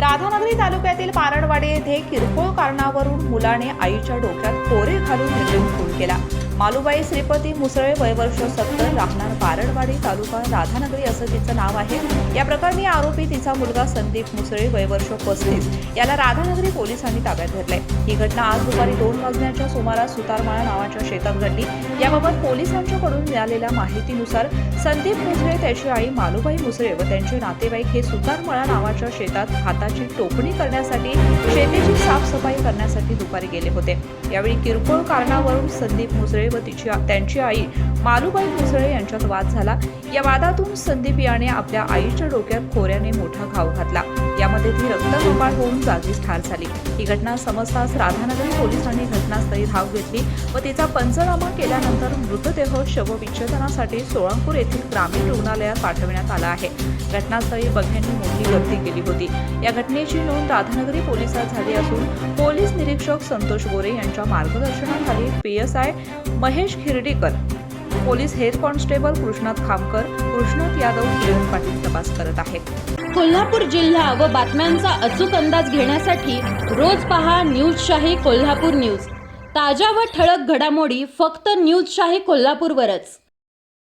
राधानगरी तालुक्यातील पारडवाडी येथे किरकोळ कारणावरून मुलाने आईच्या डोक्यात कोरे घालून निर्जीव खून केला. मालुबाई श्रीपती मुसळे वयवर्ष सत्तर राहणार पारडवाडी तालुका राधानगरी असं तिचं नाव आहे. या प्रकरणी आरोपी तिचा मुलगा संदीप मुसळे वयवर्ष पस्तीस. याला राधानगरी पोलिसांनी ताब्यात घेतलंय. ही घटना आज दुपारी दोन वाजण्याच्या सुमारास सुतारमाळा नावाच्या शेतात घडली. याबाबत पोलिसांच्याकडून मिळालेल्या माहितीनुसार संदीप मुसळे त्याची आई मालुबाई मुसळे व त्यांचे नातेवाईक हे सुतारमळा नावाच्या शेतात हाताची टोपणी करण्यासाठी शेतीची साफसफाई करण्यासाठी दुपारी गेले होते. यावेळी किरकोळ कारणावरून संदीप मुसळे व तिची त्यांची आई मालूबाई मुसळे यांच्यात वाद झाला. या वादातून संदीप याने आपल्या आईच्या डोक्यात खोऱ्याने मोठा घाव घातला. यामध्ये ती रक्तगोपाळ होऊन जागीच ठार झाली. ही घटना समजताच राधानगरी पोलिसांनी घटनास्थळी धाव घेतली व तिचा पंचनामा केल्यानंतर मृतदेह शवविच्छेदनासाठी सोळापूर येथील ग्रामीण रुग्णालयात पाठविण्यात आला आहे. घटनास्थळी बघ्यांनी मोठी गर्दी केली होती. या घटनेची नोंद राधानगरी पोलिसात झाली असून पोलीस निरीक्षक संतोष गोरे यांच्या मार्गदर्शनाखाली PSI Mahesh Khirdikar police head constable Krishnat Khamkar Krishnat Yadav Kiran Patil तपास करत आहेत. कोल्हापूर जिल्हा व बातम्यांचा अचूक अंदाज घेण्यासाठी रोज पहा न्यूज शाही कोल्हापूर न्यूज. ताज्या व ठळक घडामोडी फक्त न्यूज शाही कोल्हापूरवरच.